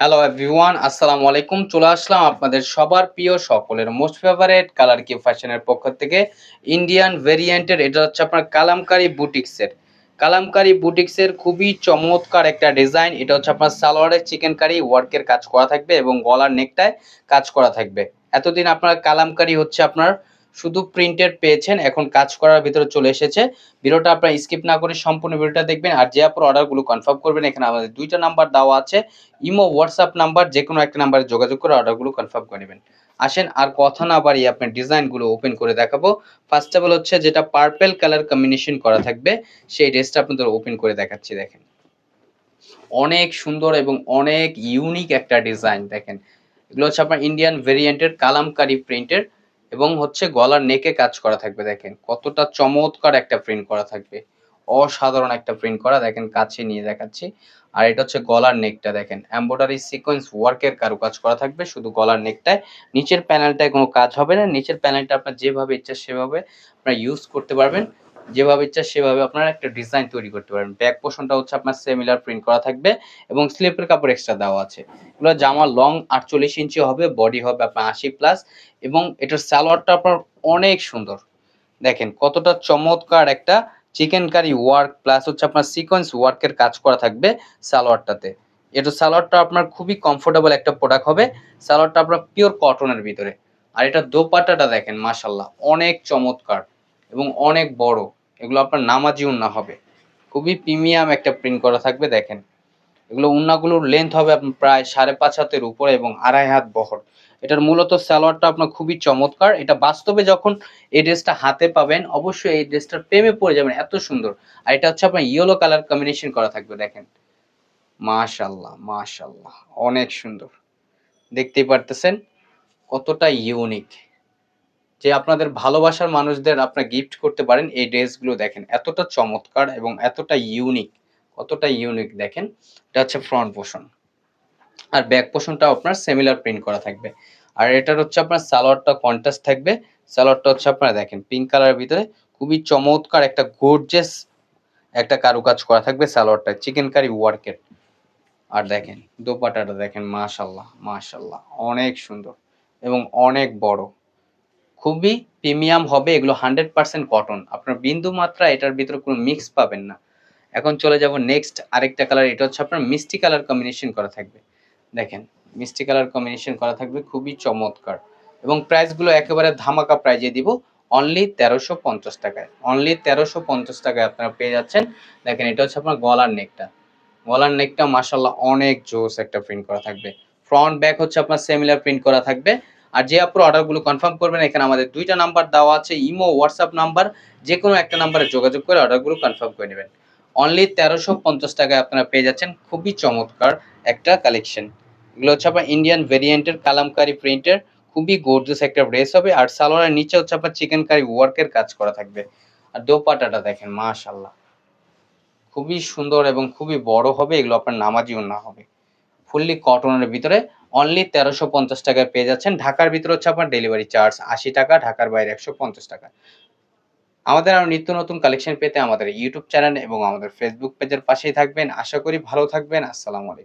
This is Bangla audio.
হ্যালো এভরিওয়ান আসসালামু আলাইকুম চলে আসলাম আপনাদের সবার প্রিয় সকলের মোস্ট ফেভারেট কালার কি ফ্যাশনের পক্ষ থেকে। ইন্ডিয়ান ভেরিয়েন্টের এটা হচ্ছে আপনার কালামকারি বুটিক্সের কালামকারি বুটিক্সের খুবই চমৎকার একটা ডিজাইন এটা হচ্ছে আপনার সালোয়ারের চিকেন কারি ওয়ার্কের কাজ করা থাকবে এবং গলার নেকটায় কাজ করা থাকবে। এতদিন আপনার কালামকারি হচ্ছে আপনার শুধু প্রিন্টেড পেয়েছেন, এখন কাজ করার ভিতরে চলে এসেছে। ভিডিওটা আপনার স্কিপ না করে সম্পূর্ণ ভিডিওটা দেখবেন, আর যে আপনার অর্ডারগুলো কনফার্ম করবেন, এখানে আমাদের দুইটা নাম্বার দেওয়া আছে। ইমো হোয়াটসঅ্যাপ নাম্বার যে কোনো একটা নাম্বারে যোগাযোগ করে অর্ডারগুলো কনফার্ম করে নেবেন। আসেন, আর কথা না বাড়িয়ে আপনার ডিজাইনগুলো ওপেন করে দেখাবো। ফার্স্ট অফ অল হচ্ছে যেটা পার্পেল কালার কম্বিনেশন করা থাকবে, সেই ড্রেসটা আপনাদের ওপেন করে দেখাচ্ছি, দেখেন। অনেক সুন্দর এবং অনেক ইউনিক একটা ডিজাইন দেখেন। এগুলো হচ্ছে আপনার ইন্ডিয়ান ভেরিয়েন্টের কালামকারি প্রিন্টের এবং হচ্ছে গলার নেকে কাজ করা থাকবে, দেখেন। কতটা চমৎকার একটা প্রিন্ট করা থাকবে। অসাধারণ একটা প্রিন্ট করা, দেখেন, কাছে নিয়ে দেখাচ্ছি। আর এটা হচ্ছে গলার নেকটা, দেখেন। এমব্রয়ডারি সিকোয়েন্স ওয়ার্কের কারুকাজ করা থাকবে, শুধু গলার নেকটায়। নিচের প্যানেলটায় কোনো কাজ হবে না, নিচের প্যানেলটা আপনার যেভাবে ইচ্ছা সেভাবে আপনার ইউজ করতে পারবেন। যেভাবে ইচ্ছা সেভাবে আপনারা একটা ডিজাইন তৈরি করতে পারেন। ব্যাক পোর্শনটা হচ্ছে আপনার সেমিলার প্রিন্ট করা থাকবে এবং স্লিপের কাপড় এক্সট্রা দেওয়া আছে। এগুলো জামা লং আটচল্লিশ ইঞ্চি হবে বডি হবে আপনার আশি প্লাস এবং এটার সালোয়ারটা আপনার অনেক সুন্দর। দেখেন কতটা চমৎকার একটা চিকেন কারি ওয়ার্ক প্লাস হচ্ছে আপনার সিকোয়েন্স ওয়ার্কের কাজ করা থাকবে সালোয়ারটাতে। এটা সালোয়ারটা আপনার খুবই কমফোর্টেবল একটা প্রোডাক্ট হবে। সালোয়ারটা আপনার পিওর কটনের ভিতরে। আর এটা দোপাট্টাটা দেখেন মাশাল্লাহ অনেক চমৎকার। এবং অনেক বড়। এগুলো আপনার নামাজি উন্না হবে। খুবই প্রিমিয়াম একটা প্রিন্ট করা থাকবে, দেখেন। এগুলো উন্নাগুলোর লেন্থ হবে আপনার প্রায় সাড়ে পাঁচ হাতের উপরে এবং আড়াই হাত বহর। এটার মূলত সালোয়ারটা আপনার খুবই চমৎকার। এটা বাস্তবে যখন এই ড্রেসটা হাতে পাবেন, অবশ্যই এই ড্রেসটার প্রেমে পড়ে যাবেন, এত সুন্দর। আর এটা হচ্ছে আপনার ইয়েলো কালার কম্বিনেশন করা থাকবে, দেখেন। মাশাল্লাহ মাশাল্লাহ অনেক সুন্দর। দেখতেই পারতেছেন? কতটা ইউনিক যে আপনাদের ভালোবাসার মানুষদের আপনার গিফট করতে পারেন, এই ড্রেসগুলো দেখেন। এতটা চমৎকার এবং এতটা ইউনিক কতটা ইউনিক দেখেন। এটা হচ্ছে ফ্রন্ট পোর্শন আর ব্যাক পোর্শনটা আপনার সিমিলার প্রিন্ট করা থাকবে। আর এটার হচ্ছে আপনার সালোয়ারটা কন্ট্রাস্ট থাকবে। সালোয়ারটা হচ্ছে আপনারা দেখেন পিঙ্ক কালারের ভিতরে খুবই চমৎকার একটা গর্জেস একটা কারুকাজ করা থাকবে সালোয়ারটা চিকেন কারি ওয়ার্কের আর দেখেন দোপাটাটা দেখেন মাশাল্লাহ মাশাল্লাহ অনেক সুন্দর এবং অনেক বড়। খুবই প্রিমিয়াম হবে, এগুলো হান্ড্রেড পার্সেন্ট কটন আপনার বিন্দু মাত্রা এটার ভিতরে কোনো মিক্স পাবেন না। এখন চলে যাব নেক্সট আরেকটা কালার এটা হচ্ছে আপনার মিষ্টি কালার কম্বিনেশন করা থাকবে। দেখেন, মিষ্টি কালার কম্বিনেশন করা থাকবে, খুবই চমৎকার। এবং প্রাইসগুলো একেবারে ধামাকা প্রাইজে দিব অনলি তেরোশো পঞ্চাশ টাকায়। অনলি তেরোশো পঞ্চাশ টাকায় আপনারা পেয়ে যাচ্ছেন। দেখেন, এটা হচ্ছে আপনার গলার নেকটা গলার নেকটা মাসাল্লাহ অনেক জোস একটা প্রিন্ট করা থাকবে। ফ্রন্ট ব্যাক হচ্ছে আপনার সেমিলার প্রিন্ট করা থাকবে। আর যে আপনার অর্ডারগুলো কনফার্ম করবেন, এখানে আমাদের দুইটা নাম্বার দেওয়া আছে ইমো হোয়াটসঅ্যাপ নাম্বার যে কোনো একটা নাম্বারে যোগাযোগ করে অর্ডারগুলো কনফার্ম করে নেবেন। অনলি তেরোশো পঞ্চাশ টাকায় আপনারা পেয়ে যাচ্ছেন খুবই চমৎকার একটা কালেকশন এগুলো হচ্ছে আপনার ইন্ডিয়ান ভেরিয়েন্টের কালামকারি প্রিন্টের খুবই গোর্জাস একটা ড্রেস হবে, আর সালোয়ারের নিচে হচ্ছে আপনার চিকেন কারি ওয়ার্কের কাজ করা থাকবে। আর দোপাটাটা দেখেন মাশাল্লাহ খুবই সুন্দর এবং খুবই বড় হবে, এগুলো আপনার নামাজিও না হবে। ফুললি কটনের ভিতরে অনলি তেরোশো পঞ্চাশ টাকায় পেয়ে যাচ্ছেন। ঢাকার ভিতরে হচ্ছে আপনার ডেলিভারি চার্জ আশি টাকা, ঢাকার বাইরে একশো পঞ্চাশ টাকা। আমাদের আরও নিত্য নতুন কালেকশন পেতে আমাদের ইউটিউব চ্যানেল এবং আমাদের ফেসবুক পেজের পাশেই থাকবেন। আশা করি ভালো থাকবেন। আসসালামু আলাইকুম।